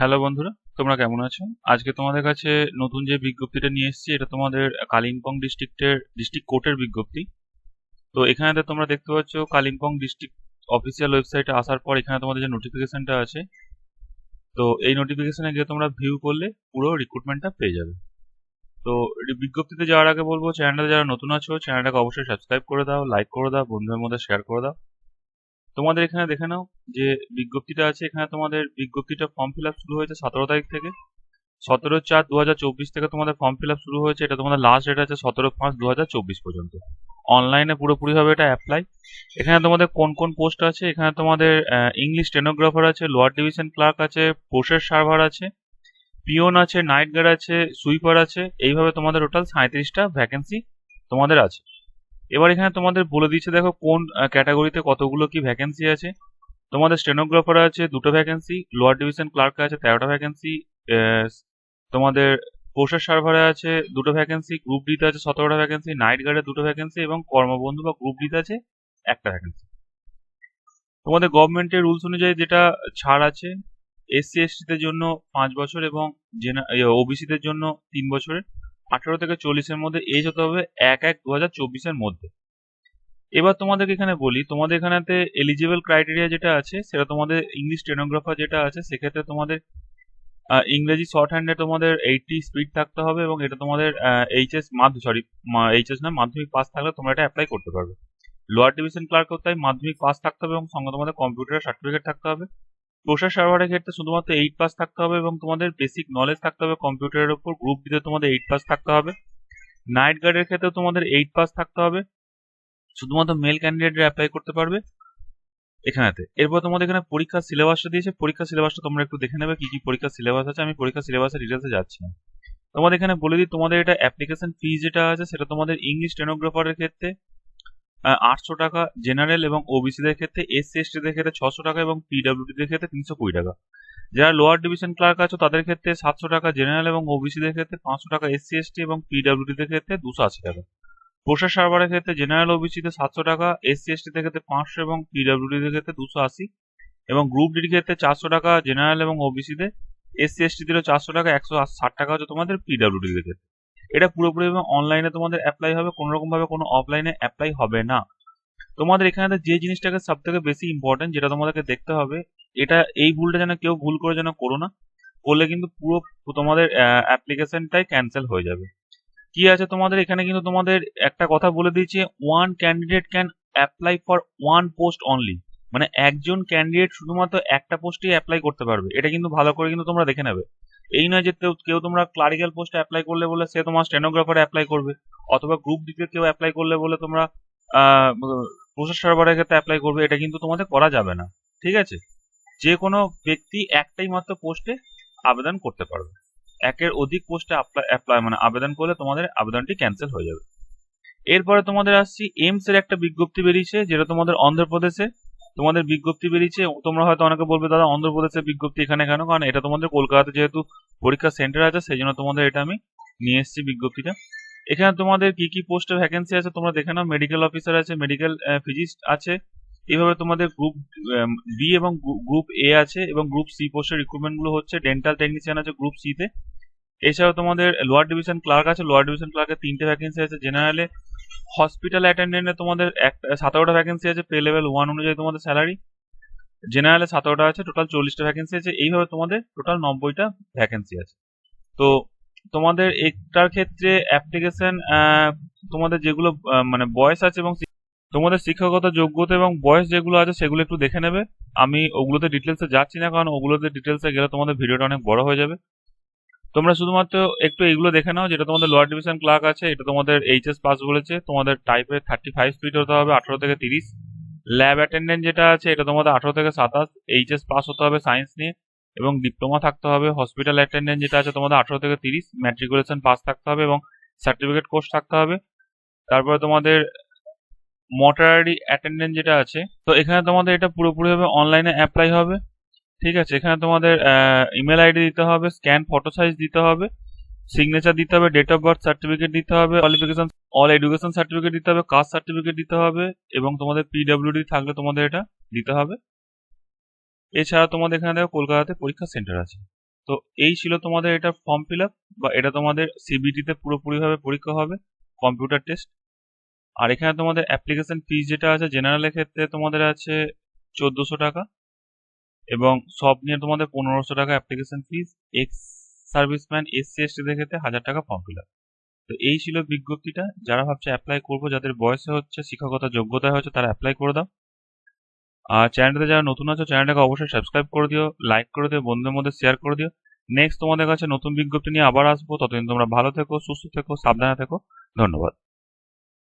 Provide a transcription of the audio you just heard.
Hello বন্ধুরা, তোমরা কেমন আছো? আজকে তোমাদের কাছে নতুন যে বিজ্ঞপ্তিটা নিয়ে এসেছি, এটা তোমাদের কালিম্পং ডিস্ট্রিক্টের, ডিস্ট্রিক্ট কোর্টের বিজ্ঞপ্তি। তো এখানেতে তোমরা দেখতে পাচ্ছ, কালিম্পং ডিস্ট্রিক্ট অফিসিয়াল ওয়েবসাইটে আসার পর এখানে তোমাদের যে নোটিফিকেশনটা আছে, তো এই নোটিফিকেশনে গিয়ে তোমরা ভিউ করলে পুরো রিক্রুটমেন্টটা পেয়ে যাবে। তো বিজ্ঞপ্তিতে যাওয়ার আগে বলব চ্যানেলটা যারা নতুন আছো চ্যানেলটাকে অবশ্যই সাবস্ক্রাইব করে দাও লাইক করে দাও, বন্ধুদের মধ্যে শেয়ার করে দাও। তোমাদের এখানে দেখে নাও যে বিজ্ঞপ্তিটা আছে, এখানে তোমাদের বিজ্ঞপ্তিটা ফর্ম ফিল আপ শুরু হয়েছে সতেরো তারিখ থেকে। সতেরো চার দু চব্বিশ থেকে তোমাদের ফর্ম ফিল আপ শুরু হয়েছে, এটা তোমাদের লাস্ট ডেট আছে সতেরো পাঁচ দু চব্বিশ পর্যন্ত। অনলাইনে পুরোপুরি হবে এটা অ্যাপ্লাই এখানে তোমাদের কোন কোন পোস্ট আছে? এখানে তোমাদের ইংলিশ স্টেনোগ্রাফার আছে লোয়ার ডিভিশন ক্লার্ক আছে প্রসেস সার্ভার আছে পিওন আছে নাইট গার্ড আছে সুইপার আছে, এইভাবে তোমাদের টোটাল সাঁত্রিশটা ভ্যাকেন্সি তোমাদের আছে। এবার এখানে তোমাদের বলে দিচ্ছে, দেখো কোন ক্যাটাগরিতে কতগুলো কি ভ্যাকেন্সি আছে। তোমাদের স্টেনোগ্রাফার আছে দুটো ভ্যাকেন্সি লোয়ার ডিভিশন ক্লার্ক আছে তেরোটা ভ্যাকেন্সি তোমাদের প্রসার সার্ভারে আছে দুটো ভ্যাকেন্সি গ্রুপ ডিতে আছে সতেরোটা ভ্যাকেন্সি নাইট গার্ডে দুটো ভ্যাকেন্সি এবং কর্মবন্ধু বা গ্রুপ ডিতে আছে একটা ভ্যাকেন্সি তোমাদের গভর্নমেন্টের রুলস অনুযায়ী যেটা ছাড় আছে এসসি এসটিদের জন্য পাঁচ বছর এবং ওবিসিদের জন্য তিন বছরের। আঠারো থেকে চল্লিশের মধ্যে এজ হতে হবে এক এক দু হাজার চব্বিশের মধ্যে। এবার তোমাদেরকে এখানে বলি, তোমাদের এখানেতে এলিজিবল ক্রাইটেরিয়া যেটা আছে, সেটা তোমাদের ইংলিশ স্টেনোগ্রাফার যেটা আছে, সেক্ষেত্রে তোমাদের ইংরেজি শর্ট হ্যান্ডে তোমাদের এইটটি স্পিড থাকতে হবে এবং এটা তোমাদের এইচএস মাধ্যমিক সরি এইচএস না মাধ্যমিক পাস থাকলে তোমরা এটা অ্যাপ্লাই করতে পারবে। লোয়ার ডিভিশন ক্লার্ক তাই মাধ্যমিক পাস থাকতে হবে এবং সঙ্গে তোমাদের কম্পিউটার সার্টিফিকেট থাকতে হবে। প্রসার সার্ভারের ক্ষেত্রে শুধুমাত্র এইট পাস থাকতে হবে এবং তোমাদের বেসিক নলেজ থাকতে হবে কম্পিউটারের উপর গ্রুপ দিতে তোমাদের এইট পাস থাকতে হবে। নাইট গার্ডের ক্ষেত্রে তোমাদের এইট পাস থাকতে হবে। শুধুমাত্র মেল ক্যান্ডিডেটরা অ্যাপ্লাই করতে পারবে এখানেতে। এরপর তোমাদের এখানে পরীক্ষার সিলেবাসটা দিয়েছে। পরীক্ষার সিলেবাসটা তোমরা একটু দেখে নেবে কি কি পরীক্ষার সিলেবাস আছে। আমি পরীক্ষার সিলেবাসের ডিটেলসে যাচ্ছি না। তোমাদের এখানে বলে দিই, তোমাদের এটা অ্যাপ্লিকেশন ফি যেটা আছে, সেটা তোমাদের ইংলিশ স্টেনোগ্রাফারের ক্ষেত্রে আটশো টাকা জেনারেল এবং ওবিসিদের ক্ষেত্রে এস সি এসটিদের ক্ষেত্রে ছশো টাকা এবং পিডাব্লিউডিদের ক্ষেত্রে তিনশো কুড়ি টাকা। যারা লোয়ার ডিভিশন ক্লার্ক আছে, তাদের ক্ষেত্রে সাতশো টাকা জেনারেল এবং ওবিসিদের ক্ষেত্রে পাঁচশো টাকা এস সি এসটি এবং পিডাব্লিউডিদের ক্ষেত্রে দুশো আশি টাকা। প্রসার সার্ভারের ক্ষেত্রে জেনারেল ওবিসিতে সাতশো টাকা এস সি এসটিদের ক্ষেত্রে পাঁচশো এবং পিডাব্লিউডিদের ক্ষেত্রে দুশো আশি। এবং গ্রুপ ডির ক্ষেত্রে চারশো টাকা জেনারেল এবং ওবিসিদের এস সি এসটিদেরও চারশো টাকা, একশো ষাট টাকা হচ্ছে তোমাদের পিডাব্লিউডিদের ক্ষেত্রে। এটা পুরোপুরি অনলাইনে তোমাদের অ্যাপ্লাই হবে কোনো রকম ভাবে কোনো অফলাইনে অ্যাপ্লাই হবে না। তোমাদের এখানে যে জিনিসটাকে সব থেকে বেশি ইম্পর্টেন্ট যেটা তোমাদেরকে দেখতে হবে, এটা এই ভুলটা যেন কেউ ভুল করে যেন করো না, করলে কিন্তু পুরো তোমাদের অ্যাপ্লিকেশনটাই ক্যান্সেল হয়ে যাবে। কি আছে তোমাদের? এখানে কিন্তু তোমাদের একটা কথা বলে দিয়েছে one candidate can apply for one post only মানে একজন ক্যান্ডিডেট শুধুমাত্র একটা পোস্টেই অ্যাপ্লাই করতে পারবে। এটা কিন্তু ভালো করে কিন্তু তোমরা দেখে নেবে। এই নয় যে কেউ তোমরা ক্লারিক্যাল পোস্টে অ্যাপ্লাই করলে বলে সে তোমার স্টেনোগ্রাফারে অ্যাপ্লাই করবে, অথবা গ্রুপ দিতে কেউ অ্যাপ্লাই করলে বলে তোমরা প্রসেস সার্ভারের ক্ষেত্রে অ্যাপ্লাই করবে, এটা কিন্তু তোমাদের করা যাবে না, ঠিক আছে? যে কোনো ব্যক্তি একটাই মাত্র পোস্টে আবেদন করতে পারবে। একের অধিক পোস্টে অ্যাপ্লাই মানে আবেদন করলে তোমাদের আবেদনটি ক্যান্সেল হয়ে যাবে। এরপরে তোমাদের আসছি এমস এর একটা বিজ্ঞপ্তি বেরিয়েছে, যেটা তোমাদের অন্ধ্রপ্রদেশে তোমাদের বিজ্ঞপ্তি বেরিয়েছে, তোমরা হয়তো অনেকে বলবে, দাদা, অন্ধ্রপ্রদেশের বিজ্ঞপ্তি এখানে কেন? কারণ এটা তোমাদের কলকাতাতে যেহেতু পরীক্ষা সেন্টার আছে সেই জন্য তোমাদের এটা আমি নিয়ে এসেছি বিজ্ঞপ্তিটা এখানে তোমাদের কি কি পোস্টে ভ্যাকেন্সি আছে তোমরা দেখে নাও। মেডিকেল অফিসার আছে মেডিকেল ফিজিস্ট আছে। এইভাবে তোমাদের গ্রুপ বি এবং গ্রুপ এ আছে এবং গ্রুপ সি পোস্টের রিক্রুটমেন্টগুলো হচ্ছে ডেন্টাল টেকনিশিয়ান আছে গ্রুপ সি তে। এছাড়াও তোমাদের লোয়ার ডিভিশন ক্লার্ক আছে লোয়ার ডিভিশন ক্লার্কের তিনটে ভ্যাকেন্সি আছে। জেনারেলে হসপিটাল অ্যাটেন্ডেন্টে তোমাদের একটা সতেরোটা ভ্যাকেন্সি আছে পে লেভেল ওয়ান অনুযায়ী তোমাদের স্যালারি জেনারেলে সতেরোটা আছে টোটাল চল্লিশটা ভ্যাকেন্সি আছে। এইভাবে তোমাদের টোটাল নব্বইটা ভ্যাকেন্সি আছে। তো তোমাদের একটার ক্ষেত্রে অ্যাপ্লিকেশন তোমাদের যেগুলো মানে বয়স আছে এবং তোমাদের শিক্ষাগত যোগ্যতা এবং বয়স যেগুলো আছে সেগুলো একটু দেখে নেবে। আমি ওগুলোতে ডিটেলসে যাচ্ছি না, কারণ ওগুলোতে ডিটেলসে গেলে তোমাদের ভিডিওটা অনেক বড় হয়ে যাবে। তোমরা শুধুমাত্র একটু এগুলো দেখে নাও, যেটা তোমাদের লোয়ার ডিভিশন ক্লার্ক আছে, এটা তোমাদের এইচএস পাস বলেছে, তোমাদের টাইপের থার্টি ফাইভ স্পিড হতে হবে, আঠারো থেকে তিরিশ। ল্যাব অ্যাটেন্ডেন্ট যেটা আছে, এটা তোমাদের আঠারো থেকে সাতাশ। এইচএস পাস হতে হবে সায়েন্স নিয়ে, এবং ডিপ্লোমা থাকতে হবে। হসপিটাল অ্যাটেন্ডেন্ট যেটা আছে, তোমাদের আঠারো থেকে তিরিশ। ম্যাট্রিকুলেশন পাস থাকতে হবে, এবং সার্টিফিকেট কোর্স থাকতে হবে। তারপরে তোমাদের মটারি অ্যাটেন্ডেন্ট যেটা আছে, তো এখানে তোমাদের এটা পুরোপুরিভাবে অনলাইনে অ্যাপ্লাই হবে। ঠিক আছে, এখানে তোমাদের ইমেল আইডি দিতে হবে স্ক্যান ফটো সাইজ দিতে হবে সিগনেচার দিতে হবে ডেট অফ বার্থ সার্টিফিকেট দিতে হবে কোয়ালিফিকেশন অল এডুকেশন সার্টিফিকেট দিতে হবে কাস্ট সার্টিফিকেট দিতে হবে, এবং তোমাদের পিডব্লিউডি থাকলে তোমাদের এটা দিতে হবে। এছাড়া তোমাদের এখানে দেখো কলকাতাতে পরীক্ষা সেন্টার আছে। তো এই ছিল তোমাদের এটা ফর্ম ফিল আপ বা এটা তোমাদের সিবিটিতে পুরোপুরিভাবে পরীক্ষা হবে কম্পিউটার টেস্ট আর এখানে তোমাদের অ্যাপ্লিকেশন ফিস যেটা আছে জেনারেলের ক্ষেত্রে তোমাদের আছে চোদ্দোশো টাকা। এবং সব নিয়ে তোমাদের পনেরোশো টাকা application fees ex serviceman SC এসটিদের ক্ষেত্রে হাজার টাকা ফর্ম ফিল আপ তো এই ছিল বিজ্ঞপ্তিটা। যারা ভাবছে অ্যাপ্লাই করব, যাদের বয়সে হচ্ছে, শিক্ষাগত যোগ্যতা হচ্ছে তারা অ্যাপ্লাই করে দাও। আর চ্যানেলটাতে যারা নতুন আছো চ্যানেলটাকে অবশ্যই সাবস্ক্রাইব করে দিও লাইক করে দিও, বন্ধুদের মধ্যে শেয়ার করে দিও। নেক্সট তোমাদের কাছে নতুন বিজ্ঞপ্তি নিয়ে আবার আসব। ততদিন তোমরা ভালো থেকো, সুস্থ থেকো, সাবধানে থেকো। ধন্যবাদ।